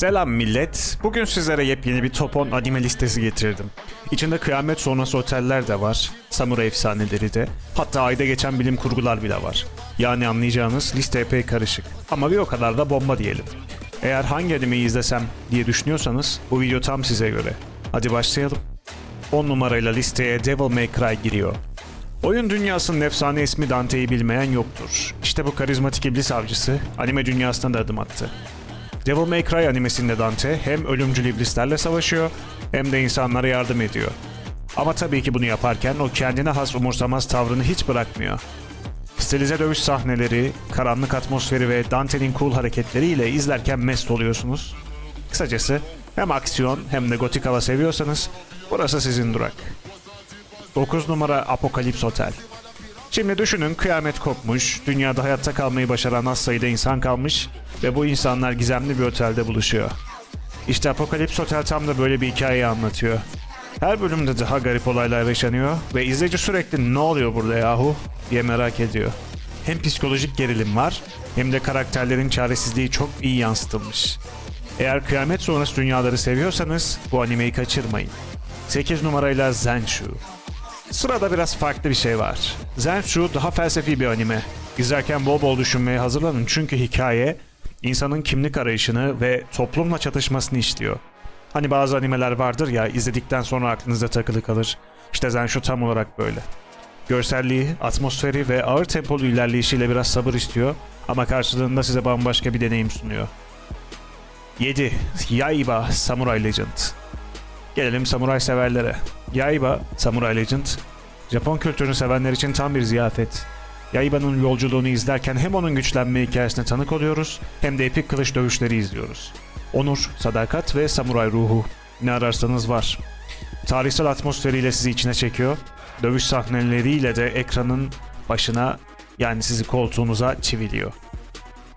Selam millet. Bugün sizlere yepyeni bir top 10 anime listesi getirdim. İçinde kıyamet sonrası oteller de var, samuray efsaneleri de, hatta ayda geçen bilim kurgular bile var. Yani anlayacağınız liste epey karışık. Ama bir o kadar da bomba diyelim. Eğer hangi animeyi izlesem diye düşünüyorsanız bu video tam size göre. Hadi başlayalım. 10 numarayla listeye Devil May Cry giriyor. Oyun dünyasının efsane ismi Dante'yi bilmeyen yoktur. İşte bu karizmatik iblis avcısı anime dünyasına da adım attı. Devil May Cry animesinde Dante hem ölümcül iblislerle savaşıyor hem de insanlara yardım ediyor. Ama tabii ki bunu yaparken o kendine has umursamaz tavrını hiç bırakmıyor. Stilize dövüş sahneleri, karanlık atmosferi ve Dante'nin cool hareketleriyle izlerken mest oluyorsunuz. Kısacası hem aksiyon hem de gotik hava seviyorsanız burası sizin durak. 9 numara Apokalips Otel. Şimdi düşünün kıyamet kopmuş, dünyada hayatta kalmayı başaran az sayıda insan kalmış ve bu insanlar gizemli bir otelde buluşuyor. İşte Apokalips Otel tam da böyle bir hikayeyi anlatıyor. Her bölümde daha garip olaylar yaşanıyor ve izleyici sürekli ne oluyor burada yahu diye merak ediyor. Hem psikolojik gerilim var hem de karakterlerin çaresizliği çok iyi yansıtılmış. Eğer kıyamet sonrası dünyaları seviyorsanız bu animeyi kaçırmayın. 8 numarayla Zenshu. Sırada biraz farklı bir şey var. Zenshu daha felsefi bir anime. İzlerken bol bol düşünmeye hazırlanın çünkü hikaye insanın kimlik arayışını ve toplumla çatışmasını işliyor. Hani bazı animeler vardır ya izledikten sonra aklınızda takılı kalır. İşte Zenshu tam olarak böyle. Görselliği, atmosferi ve ağır tempolu ilerleyişiyle biraz sabır istiyor ama karşılığında size bambaşka bir deneyim sunuyor. 7. Yaiba Samurai Legend Gelelim samuray severlere. Yaiba, Samurai Legend, Japon kültürünü sevenler için tam bir ziyafet. Yaiba'nın yolculuğunu izlerken hem onun güçlenme hikayesine tanık oluyoruz hem de epik kılıç dövüşleri izliyoruz. Onur, sadakat ve samuray ruhu. Ne ararsanız var. Tarihsel atmosferiyle sizi içine çekiyor. Dövüş sahneleriyle de ekranın başına yani sizi koltuğunuza çiviliyor.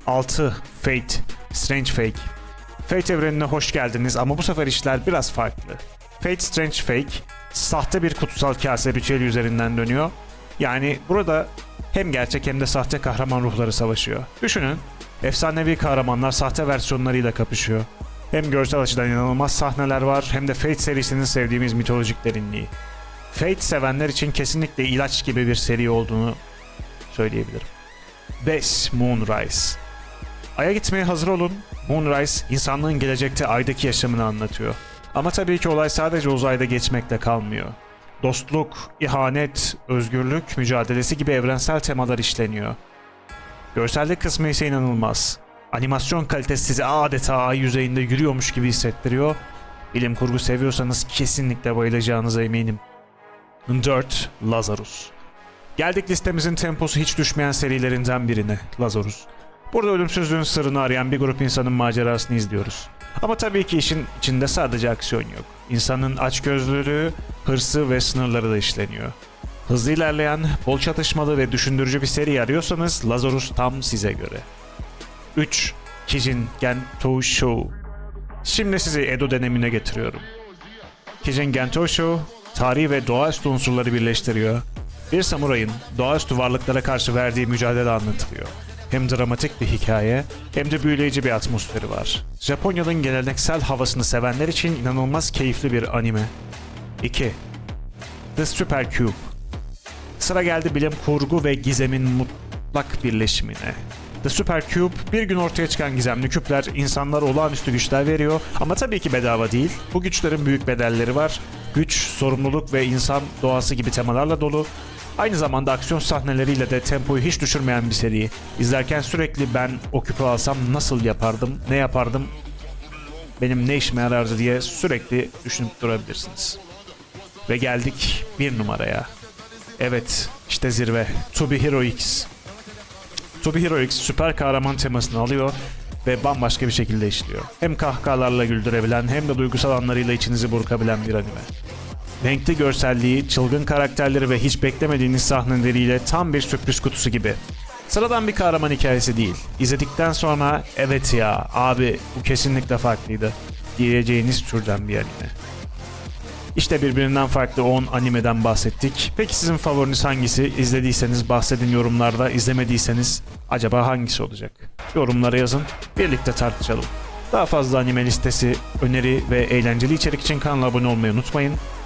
6. Fate, Strange Fake. Fate evrenine hoş geldiniz ama bu sefer işler biraz farklı. Fate Strange Fake, sahte bir kutsal kase ritüeli üzerinden dönüyor. Yani burada hem gerçek hem de sahte kahraman ruhları savaşıyor. Düşünün, efsanevi kahramanlar sahte versiyonlarıyla kapışıyor. Hem görsel açıdan inanılmaz sahneler var hem de Fate serisinin sevdiğimiz mitolojik derinliği. Fate sevenler için kesinlikle ilaç gibi bir seri olduğunu söyleyebilirim. 5. Moonrise Ay'a gitmeye hazır olun. Moonrise, insanlığın gelecekte aydaki yaşamını anlatıyor. Ama tabii ki olay sadece uzayda geçmekle kalmıyor. Dostluk, ihanet, özgürlük mücadelesi gibi evrensel temalar işleniyor. Görsellik kısmı ise inanılmaz. Animasyon kalitesi sizi adeta ay yüzeyinde yürüyormuş gibi hissettiriyor. Bilim kurgu seviyorsanız kesinlikle bayılacağınıza eminim. 4. Lazarus Geldik listemizin temposu hiç düşmeyen serilerinden birine, Lazarus. Burada ölümsüzlüğün sırrını arayan bir grup insanın macerasını izliyoruz. Ama tabii ki işin içinde sadece aksiyon yok. İnsanın açgözlülüğü, hırsı ve sınırları da işleniyor. Hızlı ilerleyen, bol çatışmalı ve düşündürücü bir seri arıyorsanız Lazarus tam size göre. 3. Kijin Gento Show Şimdi sizi Edo dönemine getiriyorum. Kijin Gento Show, tarihi ve doğaüstü unsurları birleştiriyor. Bir samurayın doğaüstü varlıklara karşı verdiği mücadele anlatılıyor. Hem dramatik bir hikaye hem de büyüleyici bir atmosferi var. Japonya'nın geleneksel havasını sevenler için inanılmaz keyifli bir anime. 2. The Super Cube Sıra geldi bilim kurgu ve gizemin mutlak birleşimine. The Super Cube bir gün ortaya çıkan gizemli küpler insanlara olağanüstü güçler veriyor ama tabii ki bedava değil. Bu güçlerin büyük bedelleri var. Güç, sorumluluk ve insan doğası gibi temalarla dolu. Aynı zamanda aksiyon sahneleriyle de tempoyu hiç düşürmeyen bir seri. İzlerken sürekli ben o küpü alsam nasıl yapardım, ne yapardım, benim ne işime yarardı diye sürekli düşünüp durabilirsiniz. Ve geldik bir numaraya. Evet, işte zirve. To Be Hero X. To Be Hero X süper kahraman temasını alıyor ve bambaşka bir şekilde işliyor. Hem kahkahalarla güldürebilen hem de duygusal anlarıyla içinizi burkabilen bir anime. Renkli görselliği, çılgın karakterleri ve hiç beklemediğiniz sahneleriyle tam bir sürpriz kutusu gibi. Sıradan bir kahraman hikayesi değil. İzledikten sonra evet ya abi bu kesinlikle farklıydı diyeceğiniz türden bir anime. İşte birbirinden farklı 10 animeden bahsettik. Peki sizin favoriniz hangisi? İzlediyseniz bahsedin yorumlarda. İzlemediyseniz acaba hangisi olacak? Yorumlara yazın. Birlikte tartışalım. Daha fazla anime listesi, öneri ve eğlenceli içerik için kanala abone olmayı unutmayın.